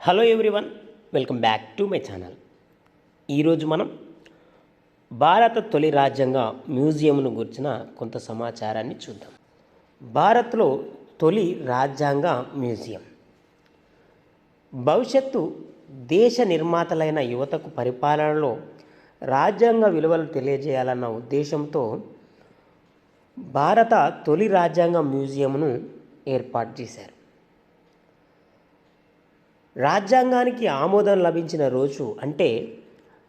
Hello everyone welcome back to my channel ఈరోజు మనం భారత తొలి రాజ్యాంగ మ్యూజియంను గురించిన కొంత సమాచారాన్ని చూద్దాం. భారత్లో తొలి రాజ్యాంగ మ్యూజియం. భవిష్యత్తు దేశ నిర్మాతలైన యువతకు పరిపాలనలో రాజ్యాంగ విలువలు తెలియజేయాలన్న ఉద్దేశంతో భారత తొలి రాజ్యాంగ మ్యూజియంను ఏర్పాటు చేశారు. రాజ్యాంగానికి ఆమోదం లభించిన రోజు అంటే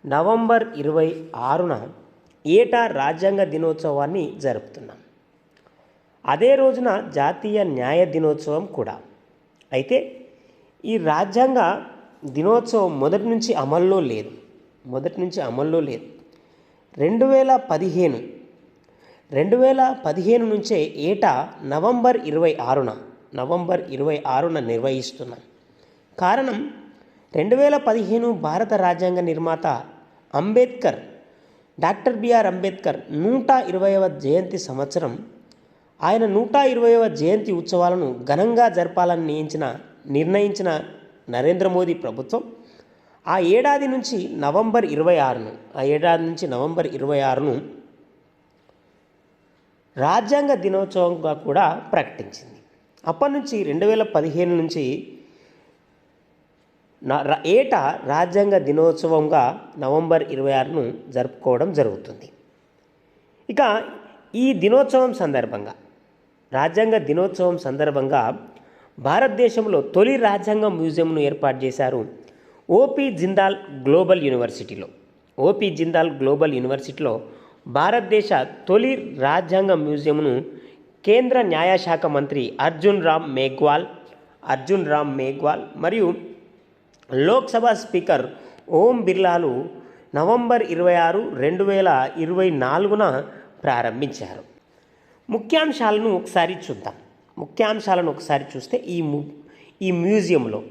నవంబర్ ఇరవై ఆరున ఏటా రాజ్యాంగ దినోత్సవాన్ని జరుపుతున్నాం. అదే రోజున జాతీయ న్యాయ దినోత్సవం కూడా. అయితే ఈ రాజ్యాంగ దినోత్సవం మొదటి నుంచి అమల్లో లేదు. మొదటి నుంచి అమల్లో లేదు. రెండు వేల పదిహేను రెండు వేల పదిహేను నుంచే ఏటా నవంబర్ ఇరవై ఆరున నవంబర్ ఇరవై ఆరున నిర్వహిస్తున్నాం. కారణం రెండు వేల పదిహేను భారత రాజ్యాంగ నిర్మాత అంబేద్కర్. డాక్టర్ బిఆర్ అంబేద్కర్ నూట ఇరవైవ జయంతి సంవత్సరం. ఆయన నూట ఇరవైవ జయంతి ఉత్సవాలను ఘనంగా జరపాలని నియించిన నిర్ణయించిన నరేంద్ర మోదీ ప్రభుత్వం. ఆ ఏడాది నుంచి నవంబర్ ఇరవై ఆరును ఆ ఏడాది నుంచి నవంబర్ ఇరవై ఆరును రాజ్యాంగ దినోత్సవంగా కూడా ప్రకటించింది. అప్పటి నుంచి రెండు వేల పదిహేను నుంచి ఏటా రాజ్యాంగ దినోత్సవంగా నవంబర్ ఇరవై ఆరును జరుపుకోవడం జరుగుతుంది. ఇక ఈ దినోత్సవం సందర్భంగా రాజ్యాంగ దినోత్సవం సందర్భంగా భారతదేశంలో తొలి రాజ్యాంగ మ్యూజియంను ఏర్పాటు చేశారు ఓపి జిందాల్ గ్లోబల్ యూనివర్సిటీలో. ఓపి జిందాల్ గ్లోబల్ యూనివర్సిటీలో భారతదేశ తొలి రాజ్యాంగ మ్యూజియంను కేంద్ర న్యాయశాఖ మంత్రి అర్జున్ రామ్ మేఘ్వాల్ అర్జున్ రామ్ మేఘ్వాల్ మరియు లోక్సభ స్పీకర్ ఓం బిర్లాలు నవంబర్ ఇరవై ఆరు రెండు వేల ఇరవై నాలుగున ప్రారంభించారు. ముఖ్యాంశాలను ఒకసారి చూద్దాం. ముఖ్యాంశాలను ఒకసారి చూస్తే ఈ ము ఈ మ్యూజియంలో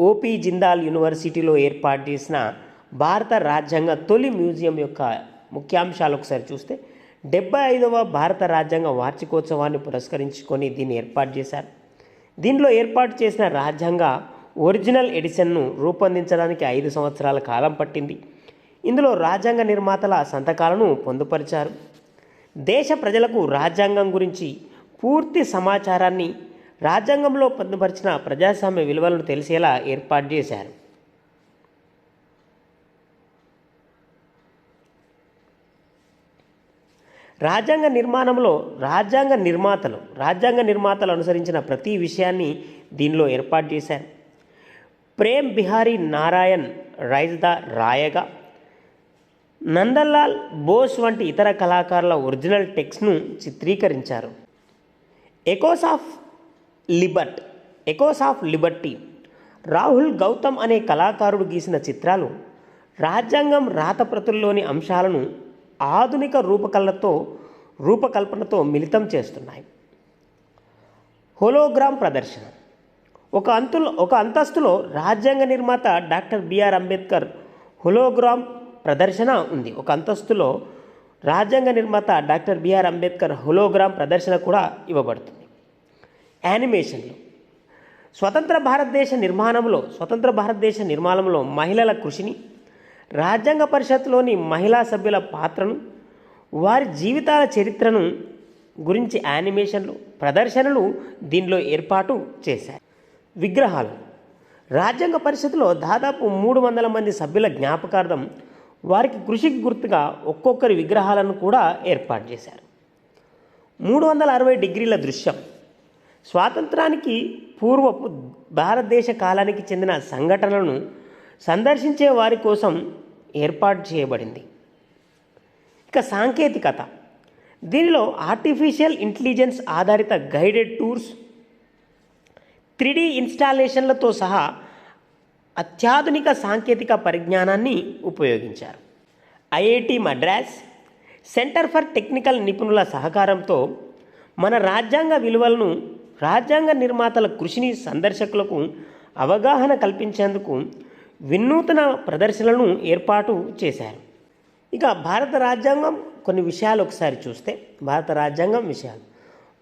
ఓపీ జిందాల్ యూనివర్సిటీలో ఏర్పాటు చేసిన భారత రాజ్యాంగ తొలి మ్యూజియం యొక్క ముఖ్యాంశాలు ఒకసారి చూస్తే డెబ్బై ఐదవ భారత రాజ్యాంగ వార్షికోత్సవాన్ని పురస్కరించుకొని దీన్ని ఏర్పాటు చేశారు. దీనిలో ఏర్పాటు చేసిన రాజ్యాంగ ఒరిజినల్ ఎడిషన్ను రూపొందించడానికి ఐదు సంవత్సరాల కాలం పట్టింది. ఇందులో రాజ్యాంగ నిర్మాతల సంతకాలను పొందుపరిచారు. దేశ ప్రజలకు రాజ్యాంగం గురించి పూర్తి సమాచారాన్ని రాజ్యాంగంలో పొందుపరిచిన ప్రజాస్వామ్య విలువలను తెలిసేలా ఏర్పాటు చేశారు. రాజ్యాంగ నిర్మాణంలో రాజ్యాంగ నిర్మాతలు రాజ్యాంగ నిర్మాతలు అనుసరించిన ప్రతి విషయాన్ని దీనిలో ఏర్పాటు చేశారు. ప్రేమ్ బిహారీ నారాయణ్ రైజ్దా రాయగా నందలాల్ బోస్ వంటి ఇతర కళాకారుల ఒరిజినల్ టెక్స్ట్ను చిత్రీకరించారు. Echoes of liberty echoes of liberty Rahul Gautam అనే కళాకారుడు గీసిన చిత్రాలు రాజ్యాంగం రాతప్రతుల్లోని అంశాలను ఆధునిక రూపకలతో రూపకల్పనతో మిళితం చేస్తున్నాయి. హోలోగ్రామ్ ప్రదర్శన. ఒక అంతులో ఒక అంతస్తులో రాజ్యాంగ నిర్మాత డాక్టర్ బిఆర్ అంబేద్కర్ హోలోగ్రామ్ ప్రదర్శన ఉంది. ఒక అంతస్తులో రాజ్యాంగ నిర్మాత డాక్టర్ బిఆర్ అంబేద్కర్ హోలోగ్రామ్ ప్రదర్శన కూడా ఇవ్వబడుతుంది. యానిమేషన్లు. స్వతంత్ర భారతదేశ నిర్మాణంలో స్వతంత్ర భారతదేశ నిర్మాణంలో మహిళల కృషిని రాజ్యాంగ పరిషత్లోని మహిళా సభ్యుల పాత్రను వారి జీవితాల చరిత్రను గురించి యానిమేషన్లు ప్రదర్శనలు దీనిలో ఏర్పాటు చేశారు. విగ్రహాలు. రాజ్యాంగ పరిషత్లో దాదాపు మూడు వందల మంది సభ్యుల జ్ఞాపకార్థం వారికి కృషికి గుర్తుగా ఒక్కొక్కరి విగ్రహాలను కూడా ఏర్పాటు చేశారు. మూడు వందల అరవై డిగ్రీల దృశ్యం. స్వాతంత్రానికి పూర్వపు భారతదేశ కాలానికి చెందిన సంఘటనలను సందర్శించే వారి కోసం ఏర్పాటు చేయబడింది. ఇక సాంకేతికత. దీనిలో ఆర్టిఫిషియల్ ఇంటెలిజెన్స్ ఆధారిత గైడెడ్ టూర్స్ త్రీడీ ఇన్స్టాలేషన్లతో సహా అత్యాధునిక సాంకేతిక పరిజ్ఞానాన్ని ఉపయోగించారు. IIT Madras centre for technical నిపుణుల సహకారంతో మన రాజ్యాంగ విలువలను రాజ్యాంగ నిర్మాతల కృషిని సందర్శకులకు అవగాహన కల్పించేందుకు వినూతన ప్రదర్శనలను ఏర్పాటు చేశారు. ఇక భారత రాజ్యాంగం కొన్ని విషయాలు ఒకసారి చూస్తే భారత రాజ్యాంగం విషయాలు.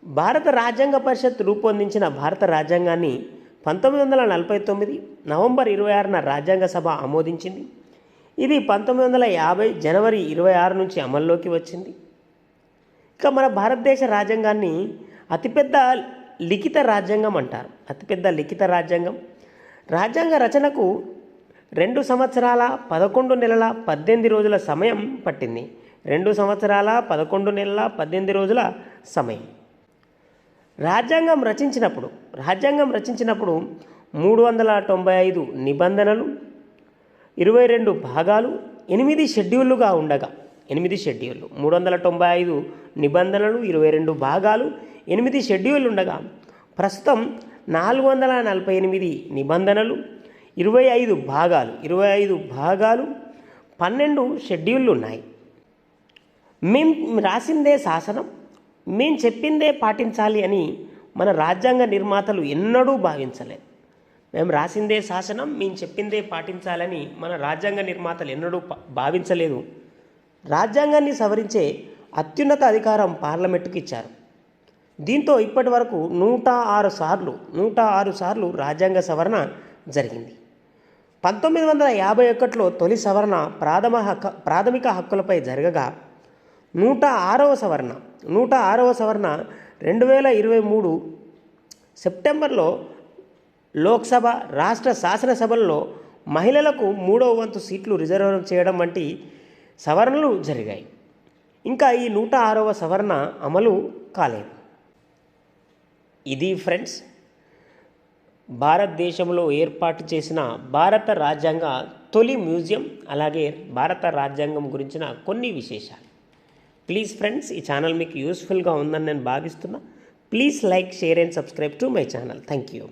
భారత రాజ్యాంగ పరిషత్ రూపొందించిన భారత రాజ్యాంగాన్ని పంతొమ్మిది వందల నలభై తొమ్మిది నవంబర్ ఇరవై ఆరున రాజ్యాంగ సభ ఆమోదించింది. ఇది పంతొమ్మిది వందల యాభై జనవరి ఇరవై ఆరు నుంచి అమల్లోకి వచ్చింది. ఇక మన భారతదేశ రాజ్యాంగాన్ని అతిపెద్ద లిఖిత రాజ్యాంగం అంటారు. అతిపెద్ద లిఖిత రాజ్యాంగం. రాజ్యాంగ రచనకు రెండు సంవత్సరాల పదకొండు నెలల పద్దెనిమిది రోజుల సమయం పట్టింది. రెండు సంవత్సరాల పదకొండు నెలల పద్దెనిమిది రోజుల సమయం. రాజ్యాంగం రచించినప్పుడు రాజ్యాంగం రచించినప్పుడు మూడు వందల తొంభై ఐదు నిబంధనలు ఇరవై రెండు భాగాలు ఎనిమిది షెడ్యూళ్ళుగా ఉండగా ఎనిమిది షెడ్యూళ్ళు మూడు వందల తొంభై ఐదు నిబంధనలు ఇరవై రెండు భాగాలు ఎనిమిది షెడ్యూళ్ళు ఉండగా ప్రస్తుతం నాలుగు వందల నలభై ఎనిమిది నిబంధనలు ఇరవై ఐదు భాగాలు ఇరవై ఐదు భాగాలు పన్నెండు షెడ్యూళ్ళు ఉన్నాయి. మేం రాసిందే శాసనం మేం చెప్పిందే పాటించాలి అని మన రాజ్యాంగ నిర్మాతలు ఎన్నడూ భావించలేదు మేము రాసిందే శాసనం మేము చెప్పిందే పాటించాలని మన రాజ్యాంగ నిర్మాతలు ఎన్నడూ భావించలేదు. రాజ్యాంగాన్ని సవరించే అత్యున్నత అధికారం పార్లమెంటుకి ఇచ్చారు. దీంతో ఇప్పటి వరకు నూట ఆరు సార్లు నూట ఆరు సార్లు రాజ్యాంగ సవరణ జరిగింది. పంతొమ్మిది వందల యాభై ఒకటిలో తొలి సవరణ ప్రాథమ హక్క ప్రాథమిక హక్కులపై జరగగా నూట ఆరవ సవరణ. నూట ఆరవ సవరణ రెండు వేల ఇరవై మూడు సెప్టెంబర్లో లోక్సభ రాష్ట్ర శాసనసభల్లో మహిళలకు మూడవ వంతు సీట్లు రిజర్వ్ చేయడం వంటి సవరణలు జరిగాయి. ఇంకా ఈ నూట ఆరవ సవరణ అమలు కాలేదు. ఇది ఫ్రెండ్స్ భారతదేశంలో ఏర్పాటు చేసిన భారత రాజ్యాంగ తొలి మ్యూజియం అలాగే భారత రాజ్యాంగం గురించిన కొన్ని విశేషాలు. ప్లీజ్ ఫ్రెండ్స్ ఈ ఛానల్ మీకు యూస్ఫుల్గా ఉందని నేను భావిస్తున్నా. Please like share and subscribe to my channel thank you